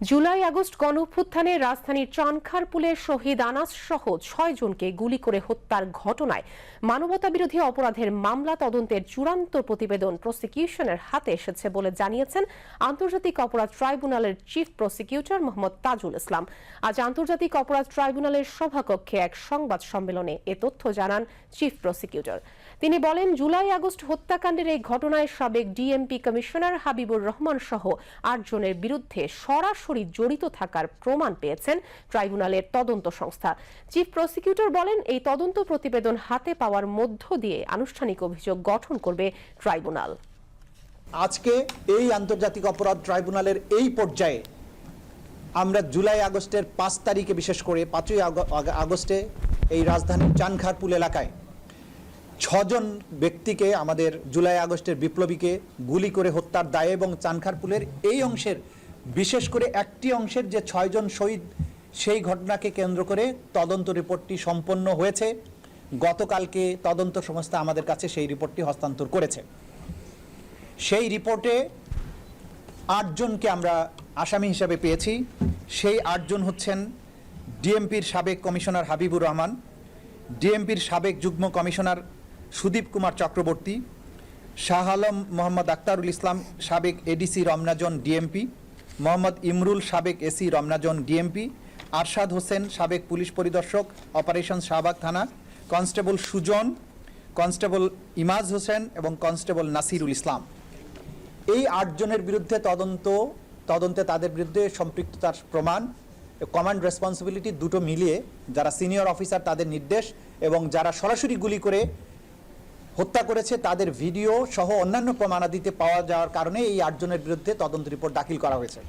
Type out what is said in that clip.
July August গণঅভ্যুত্থানে রাজধানীর চানখারপুলে শহীদ আনাস সহ ছয় জনকে গুলি করে হত্যার ঘটনায় মানবতাবিরোধী অপরাধের মামলা তদন্তের চূড়ান্ত প্রতিবেদন প্রসিকিউশনের হাতে এসেছে বলে জানিয়েছেন আন্তর্জাতিক অপরাধ ট্রাইব্যুনালের চিফ প্রসিকিউটর মোহাম্মদ তাজুল ইসলাম। আজ আন্তর্জাতিক অপরাধ ট্রাইব্যুনালের সভাকক্ষে এক সংবাদ সম্মেলনে এ তথ্য জানান চিফ প্রসিকিউটর। তিনি বলেন, জুলাই আগস্ট হত্যাকাণ্ডের এই ঘটনায় সাবেক ডিএমপি কমিশনার হাবিবুর রহমান সহ আটজনের বিরুদ্ধে সরাসরি জড়িত থাকার প্রমাণ পেয়েছেন ট্রাইব্যুনালের তদন্ত সংস্থা। চিফ প্রসিকিউটর বলেন, এই তদন্ত প্রতিবেদন হাতে পাওয়ার মধ্য দিয়ে আনুষ্ঠানিক অভিযোগ গঠন করবে ট্রাইব্যুনাল। আজকে এই আন্তর্জাতিক অপরাধ ট্রাইব্যুনালের এই পর্যায়ে আমরা জুলাই আগস্টের পাঁচ তারিখে, বিশেষ করে পাঁচই আগ- আগ- আগস্টে এই রাজধানীর চানখারপুল এলাকায় ছজন ব্যক্তিকে আমাদের জুলাই আগস্টের বিপ্লবীকে গুলি করে হত্যার দায়ে এবং চানখারপুলের এই অংশের বিশেষ করে একটি অংশের যে ছয়জন শহীদ, সেই ঘটনাকে কেন্দ্র করে তদন্ত রিপোর্টটি সম্পন্ন হয়েছে। গতকালকে তদন্ত সংস্থা আমাদের কাছে সেই রিপোর্টটি হস্তান্তর করেছে। সেই রিপোর্টে আটজনকে আমরা আসামি হিসাবে পেয়েছি। সেই আটজন হচ্ছেন ডিএমপির সাবেক কমিশনার হাবিবুর রহমান, ডিএমপির সাবেক যুগ্ম কমিশনার সুদীপ কুমার চক্রবর্তী, শাহ আলম মোহাম্মদ আক্তারুল ইসলাম, সাবেক এডিসি রমনাজন ডিএমপি মোহাম্মদ ইমরুল সাবেক এসি রমনাজন ডিএমপি, আরশাদ হোসেন সাবেক পুলিশ পরিদর্শক, অপারেশন শাহবাগ থানা, কনস্টেবল সুজন, কনস্টেবল ইমাজ হোসেন এবং কনস্টেবল নাসিরুল ইসলাম। এই আটজনের বিরুদ্ধে তদন্ত, তদন্তে তাদের বিরুদ্ধে সম্পৃক্ততার প্রমাণ কমান্ড রেসপন্সিবিলিটি দুটো মিলিয়ে যারা সিনিয়র অফিসার তাদের নির্দেশ এবং যারা সরাসরি গুলি করে হত্যা করেছে, তাদের ভিডিও সহ অন্যান্য প্রমাণাদিতে পাওয়া যাওয়ার কারণে এই আটজনের বিরুদ্ধে তদন্ত রিপোর্ট দাখিল করা হয়েছে।